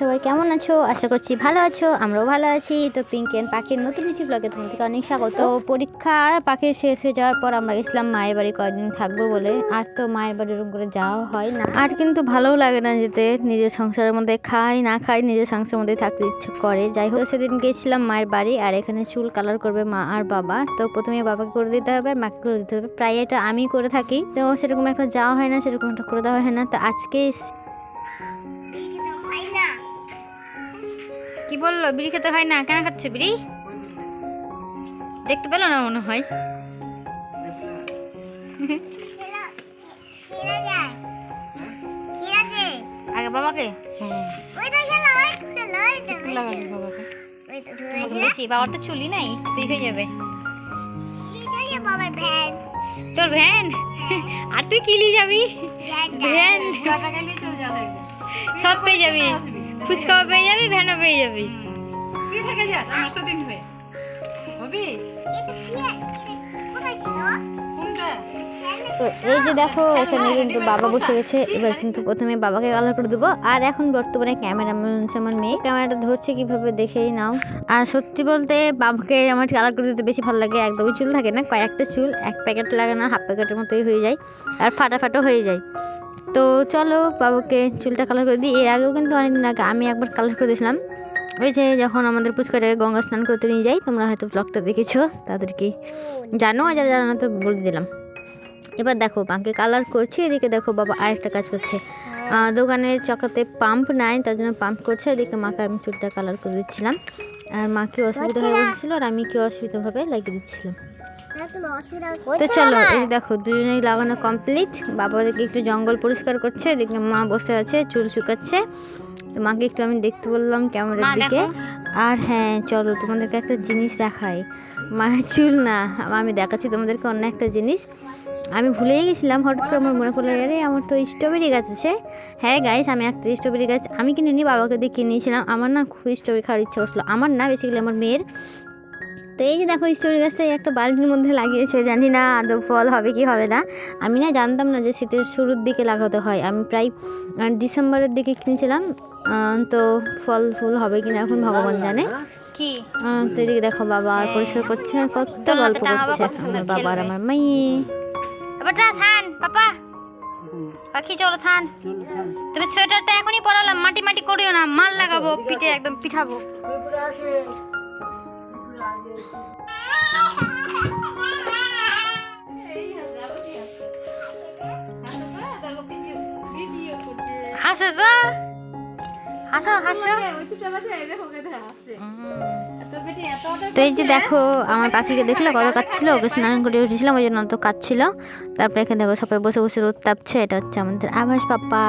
সবাই কেমন আছো? আশা করছি ভালো আছো, আমরাও ভালো আছি। তো পিঙ্ক অ্যান্ড পাখির নতুন কিছু ব্লগে তোমাদেরকে অনেক স্বাগত। পরীক্ষা পাখি শেষ হয়ে যাওয়ার পর আমরা গেছিলাম মায়ের বাড়ি কয়েকদিন থাকব বলে। আর তো মায়ের বাড়ির করে যাওয়া হয় না। আর কিন্তু ভালোও লাগে না যেতে। নিজের সংসারের মধ্যে খাই, না খাই নিজের সংসারের মধ্যে থাকতে ইচ্ছে করে। যাই হোক সেদিন গেছিলাম মায়ের বাড়ি, আর এখানে চুল কালার করবে মা আর বাবা। তো প্রথমে বাবাকে করে দিতে হবে, আর মাকে করে দিতে হবে। প্রায় এটা আমি করে থাকি। তো সেরকম একটা যাওয়া হয় না, সেরকম একটা করে দেওয়া হয় না। তো আজকে বলল বিড়ি খেতে হয় না কেন খাচ্ছে বিড়ি? দেখতে পেল না মনে হয়। আগে বাবাকে? বেশি বাবার তো চুলি নাই তুই হয়ে যাবে। তোর ভ্যান? আর তুই কিলি যাবি? ভ্যান। সব পেয়ে যাবি। ফুচকাও পেয়ে যাবি ভ্যানও পেয়ে যাবি। তুই থেকে যাস আমার সাথে হয়ে হবি? তো এই যে দেখো এখানে কিন্তু বাবা বসে গেছে। এবার কিন্তু প্রথমে বাবাকে কালার করে দেবো। আর এখন বর্তমানে ক্যামেরাম্যান হচ্ছে আমার মেয়ে। ক্যামেরাটা ধরছে কীভাবে দেখেই নাও। আর সত্যি বলতে বাবাকে আমার কালার করে দিতে বেশি ভালো লাগে। একদমই চুল থাকে না কয়েকটা চুল এক প্যাকেট লাগে না হাফ প্যাকেটের মতোই হয়ে যায়। আর ফাটা ফাটা হয়ে যায়। তো চলো বাবাকে চুলটা কালার করে দিই। এর আগেও কিন্তু অনেকদিন আগে আমি একবার কালার করে দিয়েছিলাম। ওই যে যখন আমাদের পুচকাটাকে গঙ্গা স্নান করতে নিয়ে যাই তোমরা হয়তো ব্লগটা দেখেছ তাদেরকে জানো আর যারা জানো না তো বলে দিলাম। এবার দেখো বাঁকে কালার করছি এদিকে দেখো বাবা আরেকটা কাজ করছে। দোকানের চকাতে পাম্প নাই তার জন্য পাম্প করছে এদিকে মাকে আমি চুলটা কালার করে দিচ্ছিলাম। আর মাকে অসুবিধা হয়ে বসেছিল আর আমি কি অসুবিধাভাবে লাগিয়ে দিচ্ছিলাম। তো চলো এই দেখো দুজনেই লাগানো কমপ্লিট বাবা ওদিকে একটু জঙ্গল পরিষ্কার করছে এদিকে মা বসে আছে চুল শুকাচ্ছে। তো মাকে একটু আমি দেখতে বললাম ক্যামেরার দিকে। আর হ্যাঁ চলো তোমাদেরকে একটা জিনিস দেখাই। মায়ের চুল না আমি দেখাচ্ছি তোমাদেরকে অন্য একটা জিনিস। আমি ভুলেই গেছিলাম হঠাৎ করে আমার মনে পড়ল আরে আমার তো স্ট্রবেরি গাছ আছে। হ্যাঁ গাইস আমি একটা স্ট্রবেরি গাছ আমি কিনে নিই বাবাকে দিয়ে কিনেছিলাম আমার না খুব স্ট্রবেরি খাওয়ার ইচ্ছা করছিল। আমার না বেসিক্যালি আমার মেয়ের তো এই যে দেখো স্ট্রবেরি গাছটা একটা বালতির মধ্যে লাগিয়েছে। জানি না আদৌ ফল হবে কি হবে না। আমি না জানতাম না যে শীতের শুরুর দিকে লাগাতে হয়। আমি প্রায় ডিসেম্বরের দিকে কিনেছিলাম। তো ফল ফুল হবে কিনা এখন ভগবান জানে। কি? তো এদিকে দেখো বাবা আর পরিষ্কার করছে আর কত গল্প করছে। আমার বাবা আর আমার এবারটা ছান পাপা। পাখি চলো ছান। তুমি সোয়েটারটা এখনই পরালাম মাটি মাটি করিও না। মাল লাগাবো পিঠে একদম পিঠাবো। হাসো তো? হাসো হাসো। তো এই যে দেখো, আমার পাখিকে দেখলে কত কাচ্ছিল, ওকে স্নান করে উঠেছিলাম, ওই জন্য তো কাচ্ছিল। তারপরে এখানে দেখো, সবাই বসে বসে রোদ তাপছে, এটা হচ্ছে আমাদের আভাস পাপ্পা।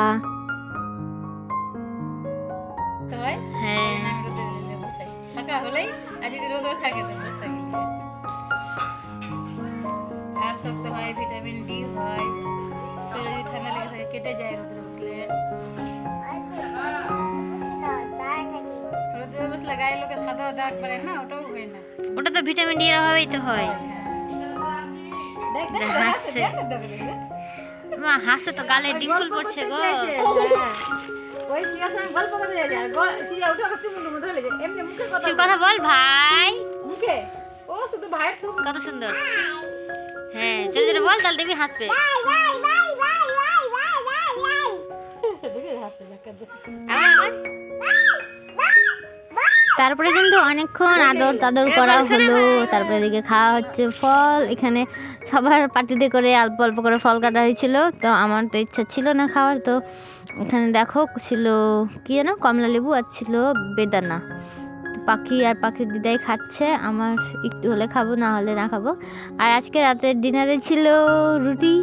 গায়ে লোকে সাদা দাগ পড়ে না ওটাও হয় না। ওটা তো ভিটামিন ডি এর অভাবেই তো হয়। হাসছে। মা হাসে তো গালে ডিম্পল পড়ছে গো। ওই গল্প করতে আর সিয়া উঠে আবার যায় এমনি মুখের কথা কথা বল। ভাই। মুখে? ও শুধু ভাইয়ের থুক কত সুন্দর। হ্যাঁ জোরে জোরে বল তাহলে দেখবি হাসবে। যায় তারপরে কিন্তু অনেকক্ষণ আদর টাদর করা হলো তারপরে এদিকে খাওয়া হচ্ছে ফল এখানে সবার পার্টিতে করে অল্প অল্প করে ফল কাটা হয়েছিল তো আমার তো ইচ্ছা ছিল না খাওয়ার তো এখানে দেখো ছিল কী যেন কমলা লেবু আর ছিল বেদানা। পাখি আর পাখির দিদাই খাচ্ছে আমার একটু হলে খাব না হলে না খাব। আর আজকে রাতের ডিনারে ছিল রুটি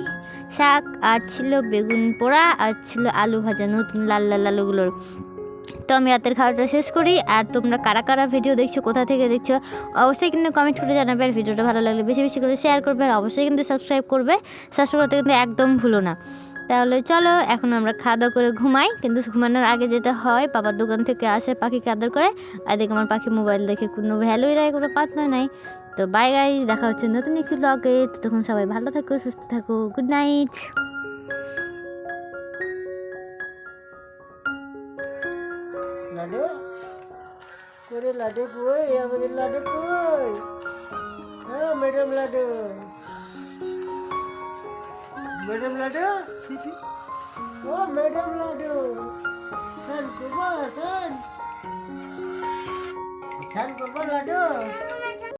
শাক আর ছিল বেগুন পোড়া আর ছিল আলু ভাজা নতুন লাল লাল আলুগুলোর। তো আমি রাতের খাওয়াটা শেষ করি। আর তোমরা কারা কারা ভিডিও দেখছ, কোথা থেকে দেখছ, অবশ্যই কিন্তু কমেন্ট করে জানাবে। আর ভিডিওটা ভালো লাগলে বেশি বেশি করে শেয়ার করবে। আর অবশ্যই কিন্তু সাবস্ক্রাইব করবে। সাবস্ক্রাইব করতে কিন্তু একদম ভুলো না। তাহলে চলো, এখন আমরা খাওয়া দাওয়া করে ঘুমাই। কিন্তু ঘুমানোর আগে যেটা হয় বাবার দোকান থেকে আসে পাখিকে আদর করে। আর দেখে আমার পাখি মোবাইল দেখে কোনো ভ্যালুই নাই, কোনো পাত্তা নাই। তো বাই গাই দেখা হচ্ছে নতুন একটি ব্লগে তো তখন সবাই ভালো থাকো, সুস্থ থাকো গুড নাইট আমাদের লাডু কই? আমাদের লাডু কই? হ্যাঁ ম্যাডাম লাডু। ম্যাডাম লাডু? ও, ম্যাডাম লাডু। স্নান করব স্নান স্নান করব লাডু?